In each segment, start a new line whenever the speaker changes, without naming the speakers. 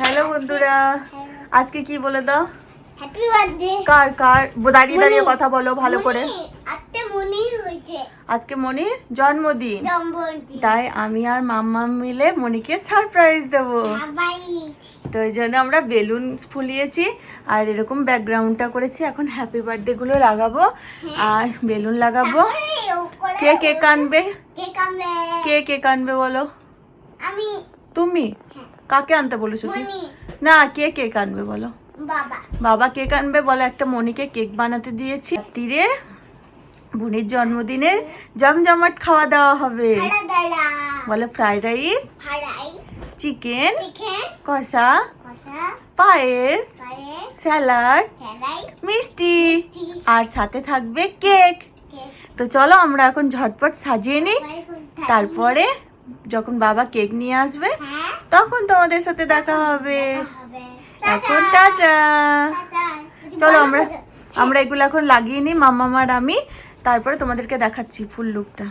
Hello বন্ধুরা। আজকে কি বলে দাও?
হ্যাপি বার্থডে
কার কার? দাঁড়িয়ে দাঁড়িয়ে কথা বলো ভালো করে।
আজকে মনির হয়েছে।
আজকে মনির জন্মদিন। তাই আমি আর মাম্মা মিলে মনিকে সারপ্রাইজ দেবো। তো এই জন্য আমরা বেলুন ফুলিয়েছি আর এরকম ব্যাকগ্রাউন্ডটা করেছি। এখন হ্যাপি বার্থডে গুলো লাগাবো আর বেলুন লাগাবো। কে কে
কানবে? কে
কে কেক আনবে বলো?
আমি।
তুমি? কাকে আনতে বলেছ তুই? না কে কেক আনবে বলো?
বাবা।
কেক আনবে বলো একটা মনিকে কেক বানাতে দিয়েছি। তীরে বোনের জন্মদিনে জমজমাট খাওয়া দাওয়া হবে। বলে ফ্রাইড রাইস চিকেন কষা পায়েস স্যালাড মিষ্টি। আর সাথে থাকবে কেক।
কেক।
তো চলো আমরা এখন ঝটপট সাজিয়ে নিই। তারপরে যখন বাবা কেক নিয়ে আসবে
হ্যাঁ।
তখন তোমাদের সাথে দেখা হবে। এখন টাটা। চলো আমরা আমরা এগুলো এখন লাগিয়ে নিই মার আমি। তারপরে তোমাদেরকে দেখাচ্ছি ফুল লুকটা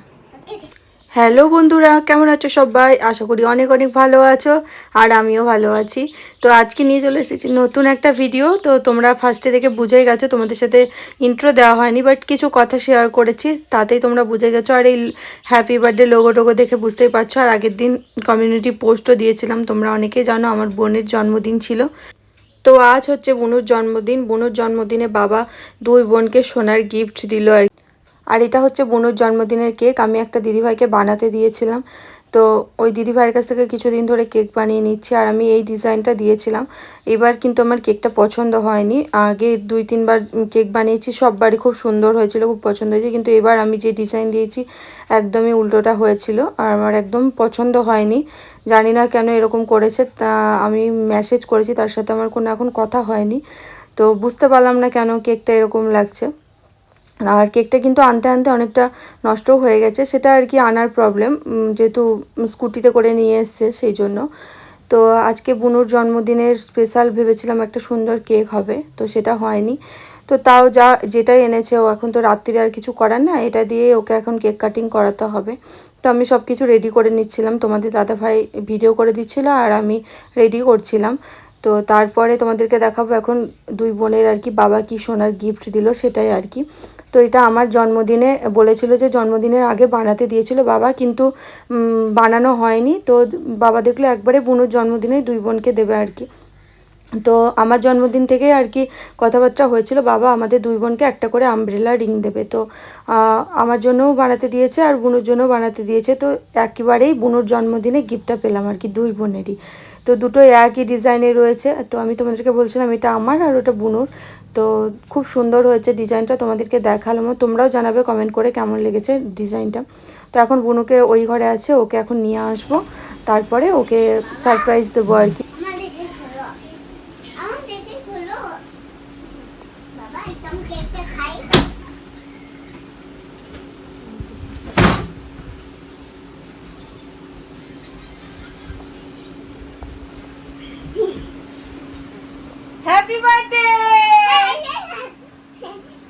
হ্যালো বন্ধুরা, কেমন আছো সবাই? আশা করি অনেক অনেক ভালো আছো, আর আমিও ভালো আছি। তো আজকে নিয়ে চলে এসেছি নতুন একটা ভিডিও তো তোমরা ফার্স্টে দেখে বুঝেই গেছো, তোমাদের সাথে ইন্ট্রো দেওয়া হয়নি বাট কিছু কথা শেয়ার করেছি, তাতেই তোমরা বুঝে গেছো। আর এই হ্যাপি বার্থডে লোগো টোগো দেখে বুঝতেই পারছ। আর আগের দিন কমিউনিটি পোস্টও দিয়েছিলাম, তোমরা অনেকেই জানো, আমার বোনের জন্মদিন ছিল। তো আজ হচ্ছে বুনুর জন্মদিন। বুনুর জন্মদিনে বাবা দুই বোনকে সোনার গিফট দিল আর আর এটা হচ্ছে বুনুর জন্মদিনের কেক। আমি একটা দিদিভাইকে বানাতে দিয়েছিলাম। তো ওই দিদিভাইয়ের কাছ থেকে কিছুদিন ধরে কেক বানিয়ে নিচ্ছি আর আমি এই ডিজাইনটা দিয়েছিলাম। এবার কিন্তু আমার কেকটা পছন্দ হয়নি। আগে দুই, তিনবার কেক বানিয়েছি সববারই খুব সুন্দর হয়েছিল, খুব পছন্দ হয়েছে। কিন্তু এবার আমি যে ডিজাইন দিয়েছি, একদমই উল্টোটা হয়েছিল আর আমার একদম পছন্দ হয়নি। জানি না কেন এরকম করেছে, তা আমি মেসেজ করেছি, তার সাথে আমার কোনো, এখন কথা হয়নি। তো বুঝতে পারলাম না কেন কেকটা এরকম লাগছে। আর কেকটা কিন্তু আনতে আনতে অনেকটা নষ্টও হয়ে গেছে, সেটা আর কি আনার প্রবলেম যেহেতু স্কুটিতে করে নিয়ে এসছে সেই জন্য। তো আজকে বুনুর জন্মদিনের স্পেশাল ভেবেছিলাম একটা সুন্দর কেক হবে, তো সেটা হয়নি। তো তাও যা, যেটাই এনেছে, ও এখন তো রাত্রিরে আর কিছু করার না, এটা দিয়ে ওকে এখন কেক কাটিং করাতে হবে। তো আমি সব কিছু রেডি করে নিচ্ছিলাম, তোমাদের দাদাভাই ভিডিও করে দিচ্ছিল আর আমি রেডি করছিলাম। তো তারপরে তোমাদেরকে দেখাবো এখন দুই বোনের আর কি বাবা কি সোনার গিফট দিল সেটাই আর কি। তো এটা আমার জন্মদিনে বলেছিল যে জন্মদিনের আগে বানাতে দিয়েছিল বাবা, কিন্তু বানানো হয়নি। তো বাবা দেখল একবারে বুনুর জন্মদিনে দুই বোনকে দেবে আর কি। তো আমার জন্মদিন থেকে আর কি কথাবার্তা হয়েছিল, বাবা আমাদের দুই বোনকে একটা করে আমব্রেলা রিং দেবে। তো আমার জন্যও বানাতে দিয়েছে আর বুনুর জন্যও বানাতে দিয়েছে। তো একেবারেই বুনুর জন্মদিনে গিফটটা পেলাম আর কি দুই বোনেরই। তো দুটো একই ডিজাইনে রয়েছে। তো আমি তোমাদেরকে বলছিলাম এটা আমার আর ওটা বুনুর। তো খুব সুন্দর হয়েছে ডিজাইনটা তোমাদেরকে দেখালাম। তোমরাও জানাবে কমেন্ট করে কেমন লেগেছে ডিজাইনটা তো এখন বুনুকে ওই ঘরে আছে, ওকে এখন নিয়ে আসব। তারপরে ওকে সারপ্রাইজ দেবো আর কি
আমার দেখে খোলো আমার দেখে খোলো বাবা একদম কেকটা খাই
হ্যাপি বার্থডে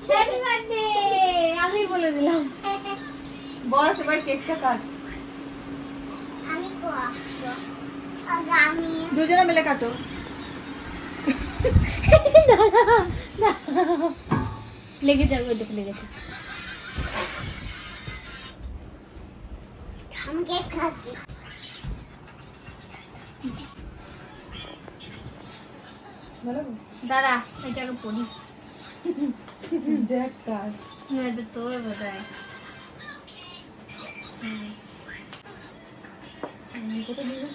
হ্যাপি বার্থডে আমি বলে দিলাম।
বস এবার কেকটা কাট
আমি কোয়া আগে আমি।
দুজনে মিলে কাটো।
লেগে যাবে ওই দেখে লেগেছে। আমি কেক খাচ্ছি দাঁড়া এটাকে পড়ি।
দেখ কাট
এটা তোর বোধ হয়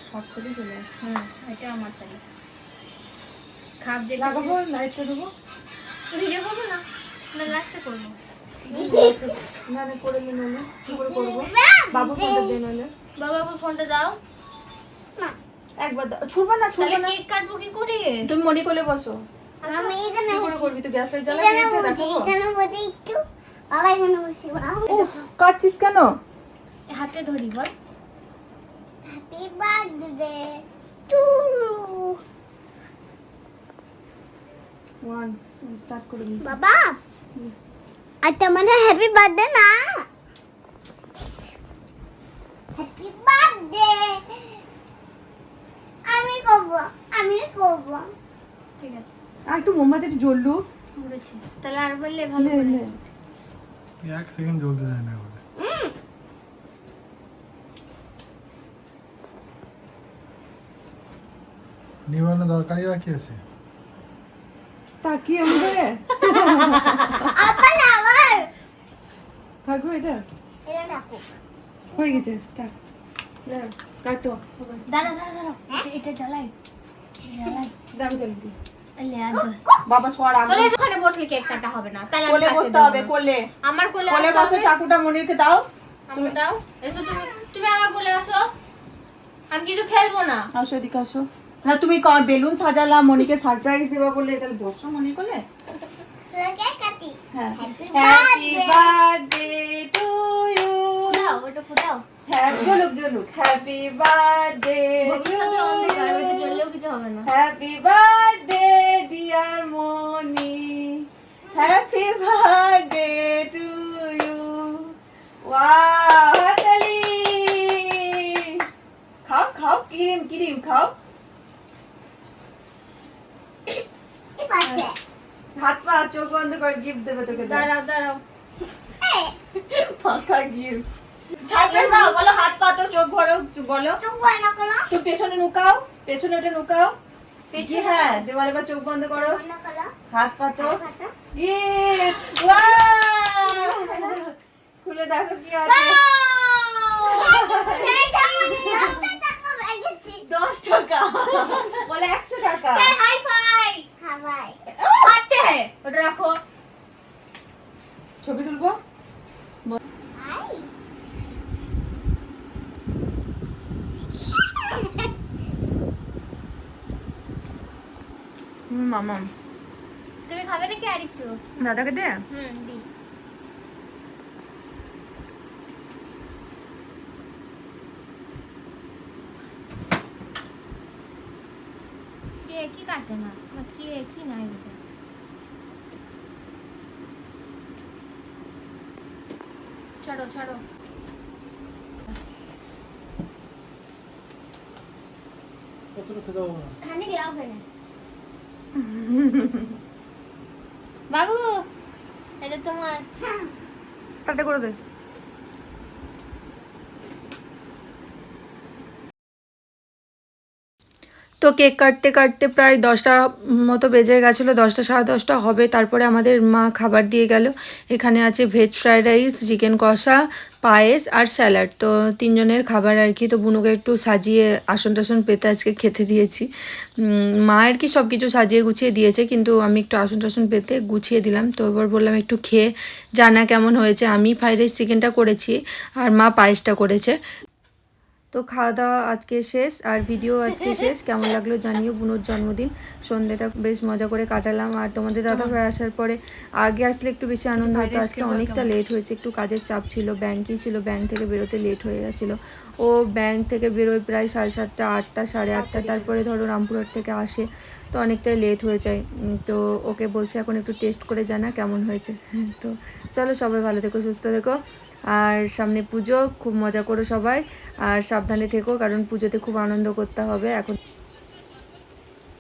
খাপ চলে চলে
হুম এটা আমার তাই খাপ যে
লাগাবো লাইটটা দেবো?
ভিডিও করব না না লাস্টে করব।
না না করে কি করে করব? বাবু ফোনটা
দাও।
একবার ছুড়বা না ছুড়বা না।
কেক কাটবো কি করে?
তুমি মনে করলে বসো।
আমি এখানে
করে করবি? তো গ্যাস লাইট জ্বালা এটা
বসে এখানে বসে একটু। বাবা এখানে বসে
উফ কাটছিস কেন?
হাতে ধরি বল। Happy birthday to
one start করে দিস
বাবা আর তোমাদের হ্যাপি বার্থডে না হ্যাপি বার্থডে আমি করব।
ঠিক আছে।
আর একটু মোমবাতিটা জ্বললু।
বুঝেছি তাহলে আর বললে ভালো করে।
এক সেকেন্ড জ্বলতে যায় না বলে নিবানো দরকারই বা কি আছে?
তাকিয়ে আমাকে।
আবার আবার।
থাকব এটা।
এটা দেখো।
হয়ে গেছে থাক। লে, কাটো।
দাঁড়া দাঁড়া দাঁড়া এটা- এটা জ্বালাই।
বাবা সর
চলো ওখানে বসলে কেক কাটা হবে না। তাহলে আমি
কোলে বসতে হবে কোলে।
আমার কোলে
কোলে
আসতে
চাকুটা মনিরকে দাও।
আমাকে দাও। এসো তুমি তুমি আমার কোলে আসো। আমি কিন্তু খেলব না।
আসো এদিকে আসো। না তুমি বেলুন সাজালা মনিকে সারপ্রাইজ দেবা বলে। তাহলে বসো মনি কোলে। হ্যাঁ। হ্যাপি বার্থডে টু ইউ
ফুদাও ওটা ফুদাও
হ্যাপি জলুক জলুক হ্যাপি বার্থডে
ভবিষ্যতে অন্ধকার হয়তো জ্বললেও কিছু হবে না।
Happy birthday dear Moni happy birthday to you wow হাতালি খাও খাও ক্রিম ক্রিম খাও। হাত পা চোখ বন্ধ করে গিফট দেবে তোকে
দাঁড়াও দাঁড়াও।
ফাঁকা গিফট ছাড়বে দাও বলো হাত পা তো চোখ ভরো বলো। তুমি পেছনে নুকাও পেছনে ওটা নুকাও।
পেছনে?
হ্যাঁ দেওয়ালে বা চোখ বন্ধ করো। হাত পা তো।
হাতটা।
গিফট ওয়াও খুলে দেখো কি আছে। দশ টাকা। বলে একশো টাকা।
হাই ফাই
হাওয়াই।
হ্যাঁ ওটা রাখো।
ছবি তুলবো? হুম মামা
তুমি খাবে নাকি আর একটু
দাদাকে দে।
হুম দি। কে কি কাটে না? কি কি নাই ছাড়ো ছাড়ো।
কতটা খেতে হবে না?
খানিক লাভ হয় না। বাবু এটা তোমার।
তাতে করে দে। তো কেক কাটতে কাটতে প্রায় দশটা মতো বেজে গেছিল, দশটা, সাড়ে দশটা হবে। তারপরে আমাদের মা খাবার দিয়ে গেল। এখানে আছে ভেজ ফ্রায়েড রাইস চিকেন কষা, পায়েস আর স্যালাড তো তিনজনের খাবার আর কি। তো বুনুকে একটু সাজিয়ে আসন টাসন পেতে আজকে খেতে দিয়েছি। মা আর কি সব কিছু সাজিয়ে গুছিয়ে দিয়েছে, কিন্তু আমি একটু আসন টাসন পেতে গুছিয়ে দিলাম। তো এবার বললাম একটু খেয়ে জানা কেমন হয়েছে। আমি ফ্রাইড রাইস চিকেনটা করেছি আর মা পায়েসটা করেছে। তো খাওয়া দাওয়া আজকে শেষ আর ভিডিও আজকে শেষ। কেমন লাগল জানিও বুনুর জন্মদিন। সন্ধ্যেটা বেশ মজা করে কাটালাম। আর তোমাদের দাদা ভাই আসার পরে আগে আসলে একটু বেশি আনন্দ হতো। আজকে অনেকটা লেট হয়েছে একটু কাজের চাপ ছিল ব্যাংকই ছিল ব্যাংক থেকে বেরোতে লেট হয়ে গেছিল। ও ব্যাংক থেকে বেরোয় প্রায় সাড়ে সাতটা আটটা সাড়ে আটটা। তারপরে ধরো রামপুরহাট থেকে আসে তো অনেকটাই লেট হয়ে যায়। তো ওকে বলছে এখন একটু টেস্ট করে জানা কেমন হয়েছে। তো চলো সবাই ভালো থেকো সুস্থ থেকো। আর সামনে পুজো, খুব মজা করো সবাই। আর সাবধানে থেকো, কারণ পুজোতে খুব আনন্দ করতে হবে। এখন